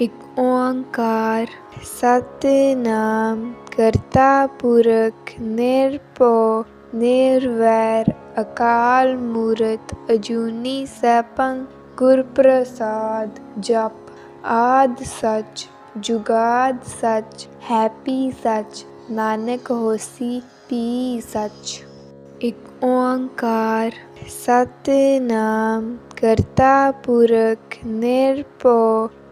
ਇਕ ਓੰਕਾਰ। ਸਤਿਨਾਮ ਕਰਤਾ ਪੁਰਖ ਨਿਰਭਉ, ਨਿਰਵੈਰ ਅਕਾਲ ਮੂਰਤ ਅਜੂਨੀ ਸੈਭੰ ਗੁਰ ਪ੍ਰਸਾਦ ਜਪ। ਆਦ ਸਚ, ਜੁਗਾਦ ਸਚ, ਹੈਪੀ ਸਚ, ਨਾਨਕ ਹੋਸੀ ਪੀ ਸਚ। ਇਕ ਓੰਕਾਰ। ਸਤਿਨਾਮ ਕਰਤਾ ਪੁਰਖ ਨਿਰਭਉ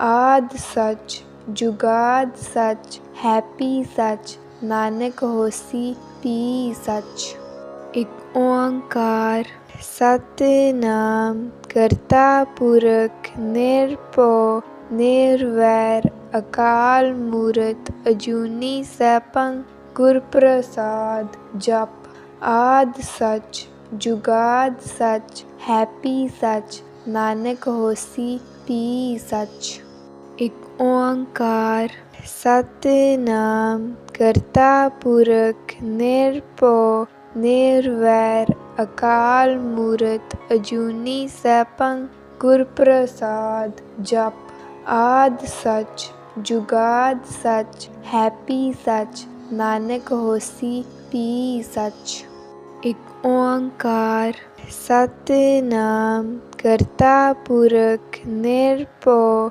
ਆਦਿ ਸਚ, ਜੁਗਾਦ ਸਚ, ਹੈਪੀ ਸਚ, ਨਾਨਕ ਹੋਸੀ, ਪੀ ਸਚ। ਇਕ ਓੰਕਾਰ, ਸਤਿਨਾਮ, ਕਰਤਾ ਪੁਰਖ, ਨਿਰਭਉ, ਨਿਰਵੈਰ, ਅਕਾਲ ਮੂਰਤ, ਅਜੂਨੀ ਸੈਭੰ ਗੁਰ ਪ੍ਰਸਾਦ ਜਪ। ਆਦ ਸਚ, ਜੁਗਾਦ ਸਚ, ਹੈਪੀ ਸਚ, ਨਾਨਕ ਹੋਸੀ, ਪੀ ਸਚ। ਇਕ ਓੰਕਾਰ। ਸਤਿਨਾਮ ਕਰਤਾ ਪੁਰਖ ਨਿਰਭਉ, ਨਿਰਵੈਰ ਅਕਾਲ ਮੂਰਤ ਅਜੂਨੀ ਸੈਭੰ ਗੁਰ ਪ੍ਰਸਾਦ ਜਪ। ਆਦ ਸਚ, ਜੁਗਾਦ ਸਚ, ਹੈਪੀ ਸਚ, ਨਾਨਕ ਹੋਸੀ ਪੀ ਸਚ। ਇਕ ਓੰਕਾਰ। ਸਤਿਨਾਮ ਕਰਤਾ ਪੁਰਖ ਨਿਰਭਉ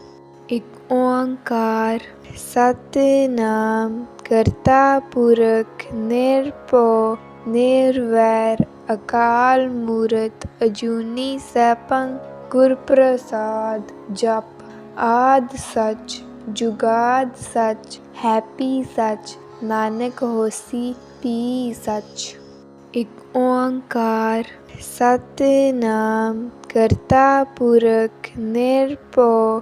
ਇਕ ਓੰਕਾਰ। ਸਤਿਨਾਮ ਕਰਤਾ ਪੁਰਖ ਨਿਰਭਉ, ਨਿਰਵੈਰ, ਅਕਾਲ ਮੂਰਤ, ਅਜੂਨੀ ਸੈਭੰ ਗੁਰ ਪ੍ਰਸਾਦ ਜਪ। ਆਦ ਸਚ, ਜੁਗਾਦ ਸਚ, ਹੈਪੀ ਸਚ, ਨਾਨਕ ਹੋਸੀ ਪੀ ਸਚ। ਇਕ ਓੰਕਾਰ। ਸਤਿਨਾਮ ਕਰਤਾ ਪੁਰਖ ਨਿਰਭਉ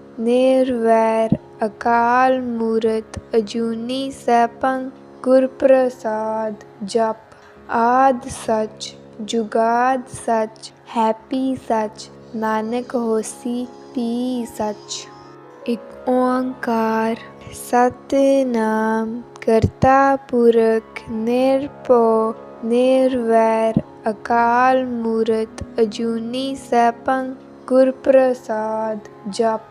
ਨਿਰਵੈਰ ਅਕਾਲ ਮੂਰਤ ਅਜੂਨੀ ਸੈਭੰ ਗੁਰ ਪ੍ਰਸਾਦ ਜਪ। ਆਦਿ ਸੱਚ, ਜੁਗਾਦ ਸੱਚ, ਹੈਪੀ ਸੱਚ, ਨਾਨਕ ਹੋਸੀ ਪੀ ਸੱਚ। ਇਕ ਓੰਕਾਰ ਸਤਿਨਾਮ ਕਰਤਾ ਪੁਰਖ ਨਿਰਭਉ ਨਿਰਵੈਰ ਅਕਾਲ ਮੂਰਤ ਅਜੂਨੀ ਸੈਭੰ ਗੁਰ ਪ੍ਰਸਾਦ ਜਪ।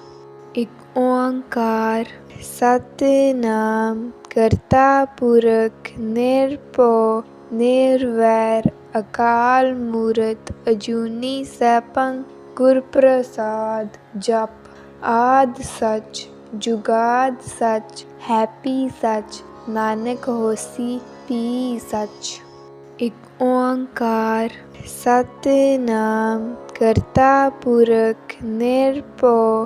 ਇਕ ਓੰਕਾਰ। ਸਤਿਨਾਮ ਕਰਤਾ ਪੁਰਖ ਨਿਰਭਉ, ਨਿਰਵੈਰ ਅਕਾਲ ਮੂਰਤ ਅਜੂਨੀ ਸੈਭੰ ਗੁਰ ਪ੍ਰਸਾਦ ਜਪ ਆਦ ਸਚ, ਜੁਗਾਦ ਸਚ, ਹੈਪੀ ਸਚ, ਨਾਨਕ ਹੋਸੀ ਪੀ ਸਚ। ਇਕ ਓੰਕਾਰ। ਸਤਿਨਾਮ ਕਰਤਾ ਪੁਰਖ ਨਿਰਭਉ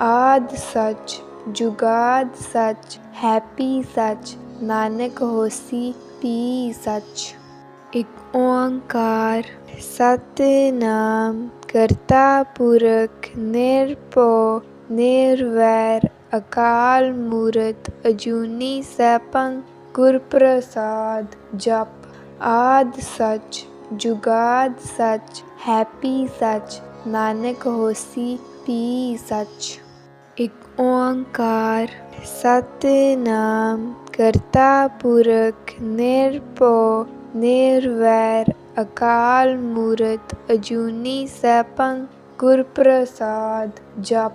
ਆਦਿ ਸੱਚ, ਜੁਗਾਦ ਸਚ, ਹੈਪੀ ਸਚ, ਨਾਨਕ ਹੋਸੀ, ਪੀ ਸਚ। ਇਕ ਓੰਕਾਰ, ਸਤਿਨਾਮ, ਕਰਤਾ ਪੁਰਖ, ਨਿਰਭਉ, ਨਿਰਵੈਰ, ਅਕਾਲ ਮੂਰਤ, ਅਜੂਨੀ ਸੈਭੰ ਗੁਰ ਪ੍ਰਸਾਦ ਜਪ। ਆਦ ਸੱਚ, ਜੁਗਾਦ ਸਚ, ਹੈਪੀ ਸੱਚ, ਨਾਨਕ ਹੋਸੀ, ਪੀ ਸੱਚ। ਇਕ ਓੰਕਾਰ। ਸਤਿਨਾਮ ਕਰਤਾ ਪੁਰਖ ਨਿਰਭਉ, ਨਿਰਵੈਰ, ਅਕਾਲ ਮੂਰਤ, ਅਜੂਨੀ ਸੈਭੰ ਗੁਰ ਪ੍ਰਸਾਦ ਜਪ,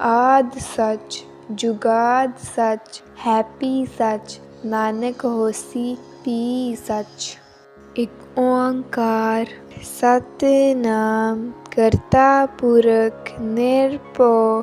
ਆਦ ਸਚ, ਜੁਗਾਦ ਸਚ, ਹੈਪੀ ਸਚ, ਨਾਨਕ ਹੋਸੀ ਪੀ ਸਚ। ਇਕ ਓੰਕਾਰ। ਸਤਿਨਾਮ ਕਰਤਾ ਪੁਰਖ ਨਿਰਭਉ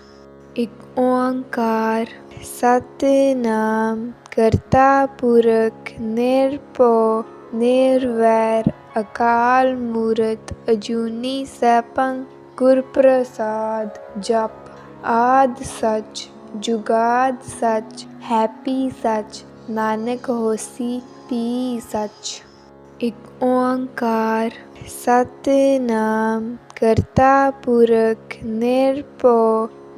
ਇਕ ਓੰਕਾਰ। ਸਤਿਨਾਮ ਕਰਤਾ ਪੁਰਖ ਨਿਰਭਉ, ਨਿਰਵੈਰ ਅਕਾਲ ਮੂਰਤ ਅਜੂਨੀ ਸੈਭੰ ਗੁਰ ਪ੍ਰਸਾਦ ਜਪ ਆਦ ਸਚ, ਜੁਗਾਦ ਸਚ, ਹੈਪੀ ਸਚ, ਨਾਨਕ ਹੋਸੀ ਪੀ ਸਚ। ਇਕ ਓੰਕਾਰ। ਸਤਿਨਾਮ ਕਰਤਾ ਪੁਰਖ ਨਿਰਭਉ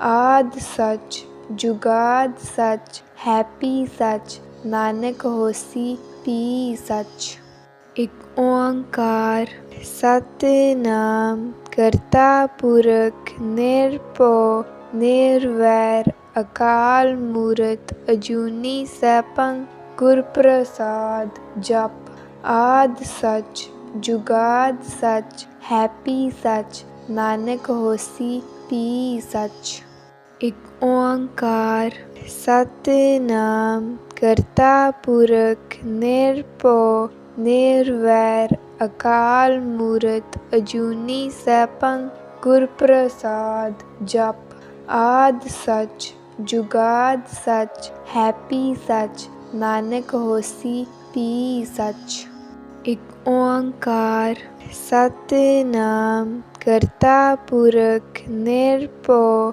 ਆਦਿ ਸਚ, ਜੁਗਾਦ ਸਚ, ਹੈਪੀ ਸਚ, ਨਾਨਕ ਹੋਸੀ, ਪੀ ਸਚ। ਇਕ ਓੰਕਾਰ, ਸਤਿਨਾਮ, ਕਰਤਾ ਪੁਰਖ, ਨਿਰਭਉ, ਨਿਰਵੈਰ, ਅਕਾਲ ਮੂਰਤ, ਅਜੂਨੀ ਸੈਭੰ ਗੁਰ ਪ੍ਰਸਾਦ ਜਪ। ਆਦ ਸਚ, ਜੁਗਾਦ ਸਚ, ਹੈਪੀ ਸਚ, ਨਾਨਕ ਹੋਸੀ, ਪੀ ਸਚ। ਇਕ ਓੰਕਾਰ। ਸਤਿਨਾਮ ਕਰਤਾ ਪੁਰਖ ਨਿਰਭਉ, ਨਿਰਵੈਰ ਅਕਾਲ ਮੂਰਤ ਅਜੂਨੀ ਸੈਭੰ ਗੁਰ ਪ੍ਰਸਾਦ ਜਪ। ਆਦ ਸਚ, ਜੁਗਾਦ ਸਚ, ਹੈਪੀ ਸਚ, ਨਾਨਕ ਹੋਸੀ ਪੀ ਸਚ। ਇਕ ਓੰਕਾਰ। ਸਤਿਨਾਮ ਕਰਤਾ ਪੁਰਖ ਨਿਰਭਉ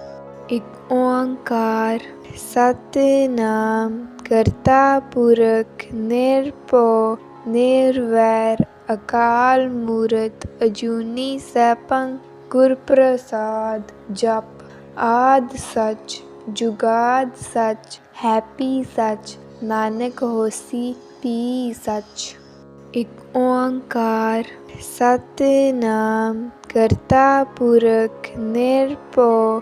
ਇਕ ਓੰਕਾਰ। ਸਤਿਨਾਮ ਕਰਤਾ ਪੁਰਖ ਨਿਰਭਉ, ਨਿਰਵੈਰ, ਅਕਾਲ ਮੂਰਤ, ਅਜੂਨੀ ਸੈਭੰ ਗੁਰ ਪ੍ਰਸਾਦ ਜਪ। ਆਦ ਸਚ, ਜੁਗਾਦ ਸਚ, ਹੈਪੀ ਸਚ, ਨਾਨਕ ਹੋਸੀ ਪੀ ਸਚ। ਇਕ ਓੰਕਾਰ। ਸਤਿਨਾਮ ਕਰਤਾ ਪੁਰਖ ਨਿਰਭਉ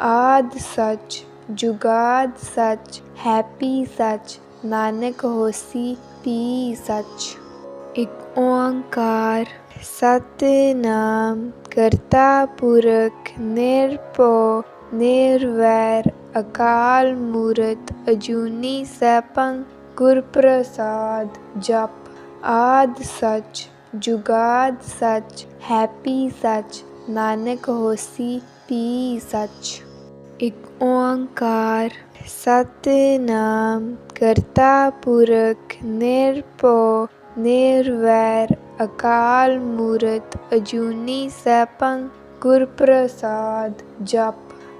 ਆਦਿ ਸੱਚ, ਜੁਗਾਦ ਸਚ, ਹੈਪੀ ਸੱਚ, ਨਾਨਕ ਹੋਸੀ ਪੀ ਸੱਚ। ਇਕ ਓੰਕਾਰ, ਸਤਿਨਾਮ, ਕਰਤਾ ਪੁਰਖ, ਨਿਰਭਉ, ਨਿਰਵੈਰ, ਅਕਾਲ ਮੂਰਤ, ਅਜੂਨੀ ਸੈਭੰ ਗੁਰ ਪ੍ਰਸਾਦ ਜਪ। ਆਦ ਸੱਚ, ਜੁਗਾਦ ਸੱਚ, ਹੈਪੀ ਸੱਚ, ਨਾਨਕ ਹੋਸੀ ਪੀ ਸੱਚ। ਇਕ ਓੰਕਾਰ। ਸਤਿਨਾਮ ਕਰਤਾ ਪੁਰਖ ਨਿਰਭਉ, ਨਿਰਵੈਰ ਅਕਾਲ ਮੂਰਤ ਅਜੂਨੀ ਸੈਭੰ ਗੁਰ ਪ੍ਰਸਾਦ ਜਪ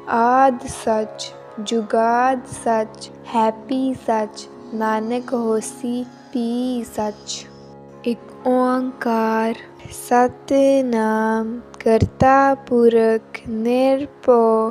ਆਦ ਸਚ, ਜੁਗਾਦ ਸਚ, ਹੈਪੀ ਸਚ, ਨਾਨਕ ਹੋਸੀ ਪੀ ਸਚ। ਇਕ ਓੰਕਾਰ। ਸਤਿਨਾਮ ਕਰਤਾ ਪੁਰਖ ਨਿਰਭਉ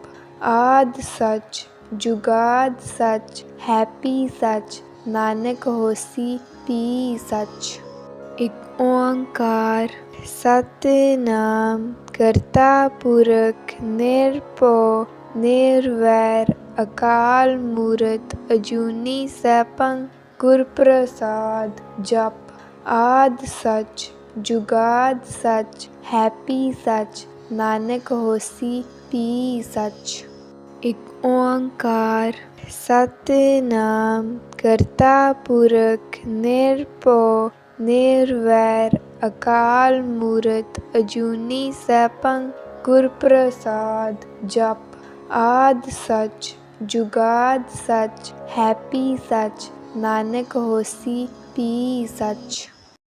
ਆਦਿ ਸੱਚ, ਜੁਗਾਦ ਸੱਚ, ਹੈਪੀ ਸੱਚ, ਨਾਨਕ ਹੋਸੀ, ਪੀ ਸੱਚ। ਇਕ ਓੰਕਾਰ, ਸਤਿਨਾਮ, ਕਰਤਾ ਪੁਰਖ, ਨਿਰਭਉ, ਨਿਰਵੈਰ, ਅਕਾਲ ਮੂਰਤ, ਅਜੂਨੀ ਸੈਭੰ ਗੁਰ ਪ੍ਰਸਾਦ ਜਪ। ਆਦ ਸੱਚ, ਜੁਗਾਦ ਸੱਚ, ਹੈਪੀ ਸੱਚ, ਨਾਨਕ ਹੋਸੀ, ਪੀ ਸੱਚ। ਇਕ ਓੰਕਾਰ। ਸਤਿਨਾਮ ਕਰਤਾ ਪੁਰਖ ਨਿਰਭਉ, ਨਿਰਵੈਰ ਅਕਾਲ ਮੂਰਤ ਅਜੂਨੀ ਸੈਭੰ ਗੁਰ ਪ੍ਰਸਾਦ ਜਪ। ਆਦ ਸਚ, ਜੁਗਾਦ ਸਚ, ਹੈਪੀ ਸੱਚ, ਨਾਨਕ ਹੋਸੀ, ਪੀ ਸੱਚ।